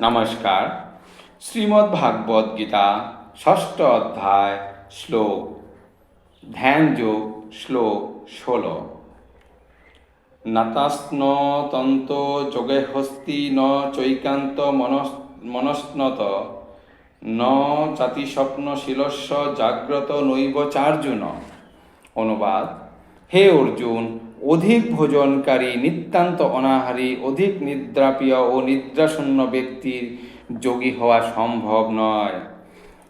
নমস্কার। শ্রীমদ্ ভাগবত গীতা, ষষ্ঠ অধ্যায়, শ্লোক ধ্যান যোগ শ্লোক ষোলো। নাতাস্ন তন্ত যোগে হস্তি ন চৈকান্ত মনস, মনস্নত। ন জাতিস্বপ্নশীলস্য জাগ্রত নৈব চার্জুন। অনুবাদ, হে অর্জুন অধিক ভোজনকারী নিতান্ত অনাহারী, অধিক নিদ্রাপ্রিয় ও নিদ্রাশূন্য ব্যক্তির যোগী হওয়া সম্ভব নয়।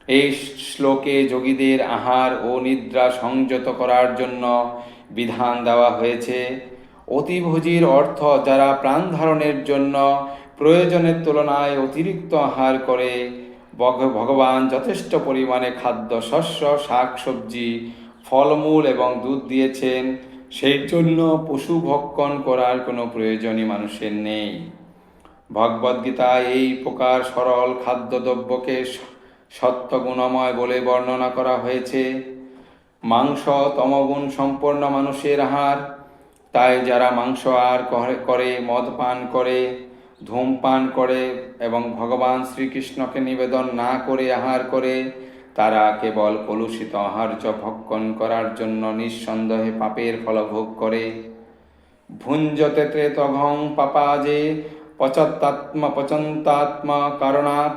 এই শ্লোকে যোগীদের আহার ও নিদ্রা সংযত করার জন্য বিধান দেওয়া হয়েছে। অতিভোজীর অর্থ যারা প্রাণ ধারণের জন্য প্রয়োজনের তুলনায় অতিরিক্ত আহার করে ভগবান যথেষ্ট পরিমাণে খাদ্য, শস্য, শাক, সবজি, ফলমূল এবং দুধ দিয়েছেন। সেই জন্য পশু ভক্ষণ করার কোনো প্রয়োজনই মানুষের নেই। ভগবদ্গীতায় এই প্রকার সরল খাদ্যদ্রব্যকে সত্য গুণময় বলে বর্ণনা করা হয়েছে। মাংস তমগুণ সম্পন্ন মানুষের আহার, তাই যারা মাংস আর করে, মদ পান করে, ধূমপান করে এবং ভগবান শ্রীকৃষ্ণকে নিবেদন না করে আহার করে তারা কেবল কলুষিত আহার্য ভক্ষণ করার জন্য নিঃসন্দেহে পাপের ফলভোগ করে। ভুঞ্জতে ত্রেতঘং পাপাজে পচত্তাত্মা পচন্তাত্মা কারণাৎ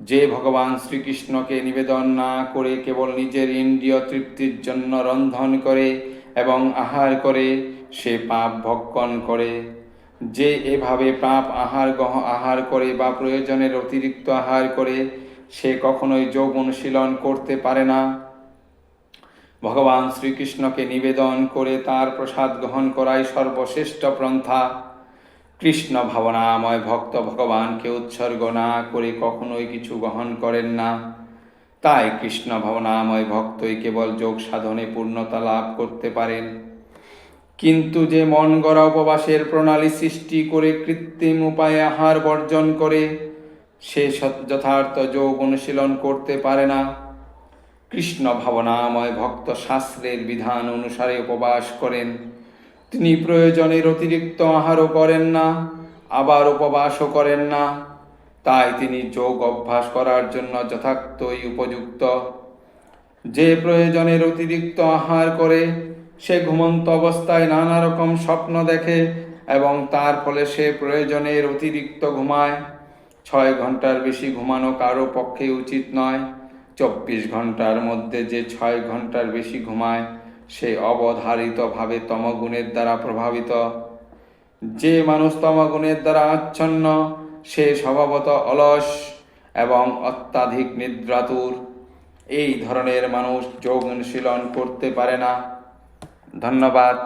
যে ভগবান শ্রীকৃষ্ণকে নিবেদন না করে কেবল নিজের ইন্দ্রিয় তৃপ্তির জন্য রন্ধন করে এবং আহার করে, সে পাপ ভক্ষণ করে। যে এভাবে পাপ আহার গহ আহার করে বা প্রয়োজনের অতিরিক্ত আহার করে সে কখনোই যোগ অনুশীলন করতে পারে না। ভগবান শ্রীকৃষ্ণকে নিবেদন করে তার প্রসাদ গ্রহণ করাই সর্বশ্রেষ্ঠ পন্থা কৃষ্ণ ভাবনাময় ভক্ত ভগবানকে উৎসর্গ না করে কখনোই কিছু গ্রহণ করেন না। তাই কৃষ্ণ ভাবনাময় ভক্তই কেবল যোগ সাধনে পূর্ণতা লাভ করতে পারেন। কিন্তু যে মন গড়া উপবাসের প্রণালী সৃষ্টি করে কৃত্রিম উপায়ে আহার বর্জন করে সে যথার্থ যোগ অনুশীলন করতে পারে না। কৃষ্ণ ভাবনাময় ভক্ত শাস্ত্রের বিধান অনুসারে উপবাস করেন। তিনি প্রয়োজনের অতিরিক্ত আহারও করেন না, আবার উপবাসও করেন না। তাই তিনি যোগ অভ্যাস করার জন্য যথার্থই উপযুক্ত। যে প্রয়োজনের অতিরিক্ত আহার করে, সে ঘুমন্ত অবস্থায় নানা রকম স্বপ্ন দেখে এবং তার ফলে সে প্রয়োজনের অতিরিক্ত ঘুমায়। ছয় ঘণ্টার বেশি ঘুমানো কারও পক্ষে উচিত নয়। চব্বিশ ঘণ্টার মধ্যে যে ছয় ঘণ্টার বেশি ঘুমায়, সে অবধারিতভাবে তমগুণের দ্বারা প্রভাবিত। যে মানুষ তমগুণের দ্বারা আচ্ছন্ন, সে স্বভাবত অলস এবং অত্যাধিক নিদ্রাতুর। এই ধরনের মানুষ যোগ অনুশীলন করতে পারে না। ধন্যবাদ।